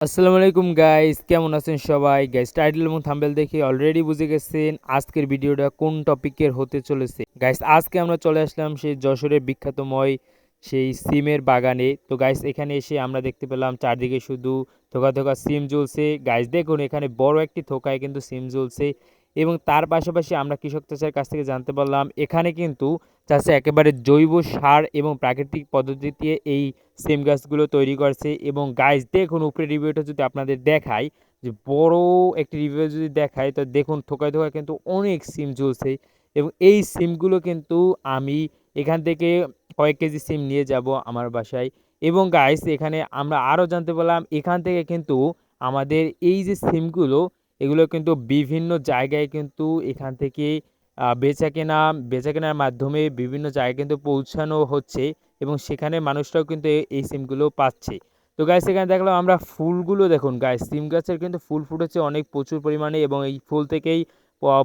আসসালামু আলাইকুম গাইস কেমন আছেন সবাই? গাইস টাইটেল এবং থাম্বেল দেখে অলরেডি বুঝে গেছেন আজকের ভিডিওটা কোন টপিকের হতে চলেছে। গাইস আজকে আমরা চলে আসলাম সেই যশোরের বিখ্যাতময় সেই সিমের বাগানে। তো গাইস এখানে এসে আমরা দেখতে পেলাম চারদিকে শুধু থোকা থোকা সিম জ্বলছে। গাইস দেখুন, এখানে বড় একটি থোকায় কিন্তু সিম জ্বলছে এবং তার পাশাপাশি আমরা কৃষক চাষের কাছ থেকে জানতে পারলাম, এখানে কিন্তু চাষে একেবারে জৈব সার এবং প্রাকৃতিক পদ্ধতিতে এই সিম গাছগুলো তৈরি করছে এবং গাছ দেখুন উপরে রিভিউটা যদি আপনাদের দেখাই, যে বড় একটি রিভিউ যদি দেখায় তো দেখুন থোকায় থোকায় কিন্তু অনেক সিম ঝুলছে এবং এই সিমগুলো কিন্তু আমি এখান থেকে কয়েক কেজি সিম নিয়ে যাব আমার বাসায় এবং গাইস এখানে আমরা আরও জানতে পারলাম, এখান থেকে কিন্তু আমাদের এই যে সিমগুলো, এগুলো কিন্তু বিভিন্ন জায়গায় কিন্তু এখান থেকে বেচাকেনা, বেচাকেনার মাধ্যমে বিভিন্ন জায়গায় কিন্তু পৌঁছানো হচ্ছে এবং সেখানে মানুষরাও কিন্তু এই সিমগুলো পাচ্ছে। তো গাইস এখানে দেখলাম আমরা ফুলগুলো দেখুন। গাইস সিম গাছের কিন্তু ফুল ফুটেছে অনেক প্রচুর পরিমাণে এবং এই ফুল থেকেই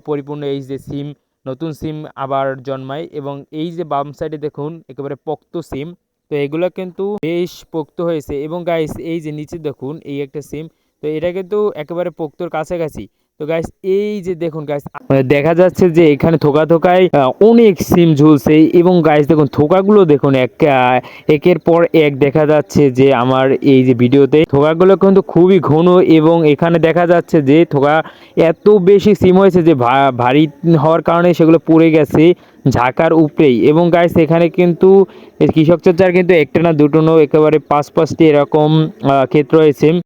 পরিপূর্ণ এই যে সিম, নতুন সিম আবার জন্মায় এবং এই যে বাম সাইডে দেখুন, একেবারে পোক্ত সিম। তো এগুলো কিন্তু বেশ পোক্ত হয়েছে এবং গাইস এই যে নিচে দেখুন, এই একটা সিম। তো এটা কিন্তু একেবারে পোক্তর কাছাকাছি। তো গাইস এই যে দেখুন গাইস দেখা যাচ্ছে যে এখানে থোকা থোকায় অনেক সিম ঝুলছে এবং গাইস দেখুন থোকাগুলো দেখুন এক একের পর এক দেখা যাচ্ছে যে আমার এই যে ভিডিওতে থোকাগুলো কিন্তু খুবই ঘন এবং এখানে দেখা যাচ্ছে যে থোকা এত বেশি সিম হয়েছে যে ভারী হওয়ার কারণে সেগুলো পড়ে গেছে ঝাঁকার উপরেই এবং গাইস এখানে কিন্তু কৃষক চর্চার কিন্তু একটা না দুটো একেবারে পাঁচ পাঁচটি এরকম ক্ষেত্র রয়েছে